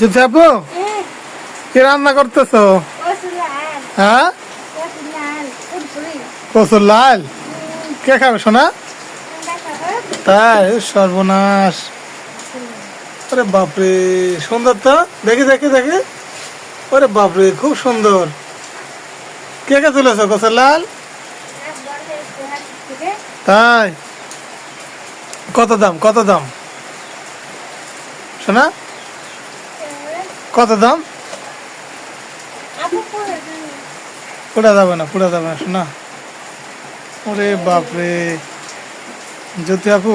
যদি আপু কি রান্না করতেছো? হ্যাঁ? কচুর লাল। কে খাবে শোনা তাই, সর্বনাশ। ওরে বাপরে, সুন্দর তো। দেখি দেখি দেখি। ওরে বাপরে, খুব সুন্দর। কে কে তুলেছো, কচুর লাল? তাই। কত দাম কত দাম? শোনা কত দাম? পুরা যাবে না পুরা যাবে না শোনা। ওরে বাপরে। যদি আপু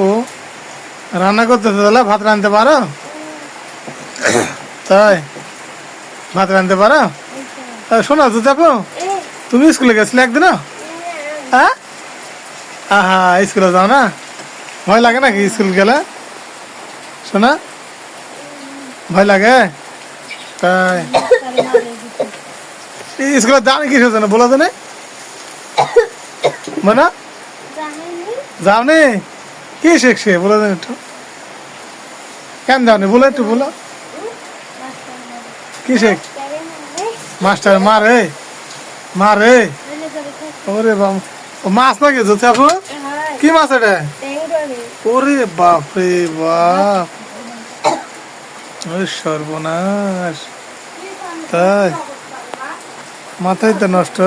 রান্না করতেছে তাহলে? ভাত রাঁধতে পারো? তাই? ভাত রাঁধতে পারো? তা শোনো জ্যোতি আপু তুমি স্কুলে গেছিলে একদিন হ্যাঁ। আহা স্কুলে যাও না? ভয় লাগে নাকি স্কুল গেলে? শোনা? ভয় লাগে? তাই দামি বলো তো মানে? যাও নি কি শিখছে? বলে দেন একটু। কেন যাও নি বলো একটু বলো। কি শেখ মাস্টার মারে মারে ওরে ও মাছ নাকি জোতে আপু? কি মাছ এটা? ওরে বাপরে বাপ। সর্বনাশ। তাই। মাথায় তো নষ্ট।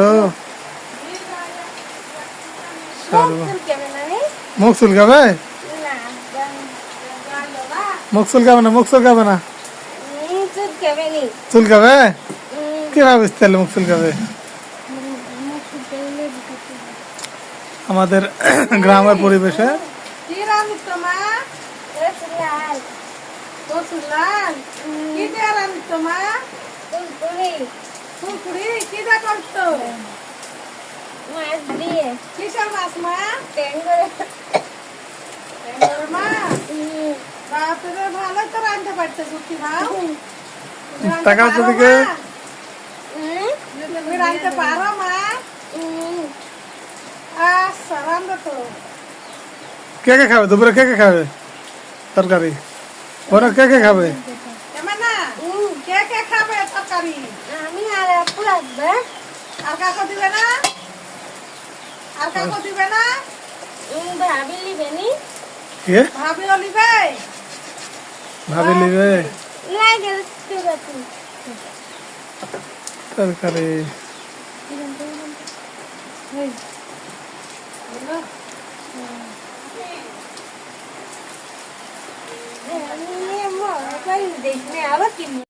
মুখ চুলকাবে মুখ চুলকাবে না মুখ চুলকাবে না। চুলকাবে কি ভাবিস তাহলে মুখ চুলকাবে আমাদের গ্রামের পরিবেশে কি রান্ধিস তোমা কচুলাল কি দিয়ে রান্ধিস তোমা দিয়ে। কিসের মাছ মা? ট্যাংরার মাছ বাপরে ভালো তো রাঁধতে পারতেছ কি ভাও টাকা আছে দিকে? তুমি রাঁধতে পারো মা? আচ্ছা রান্ধো তো। কে কে খাবে? দুপুরে কে কে খাবে? তরকারি? ওরা কে কে খাবে? কে কে খাবে তরকারি? আমি আর আপু আসবে আর কাকো দিবে না? আর কাকো দিবে না? ভাবি কে? ভাবি লাগে তরকারি। মনে করি দেখবে আবার কি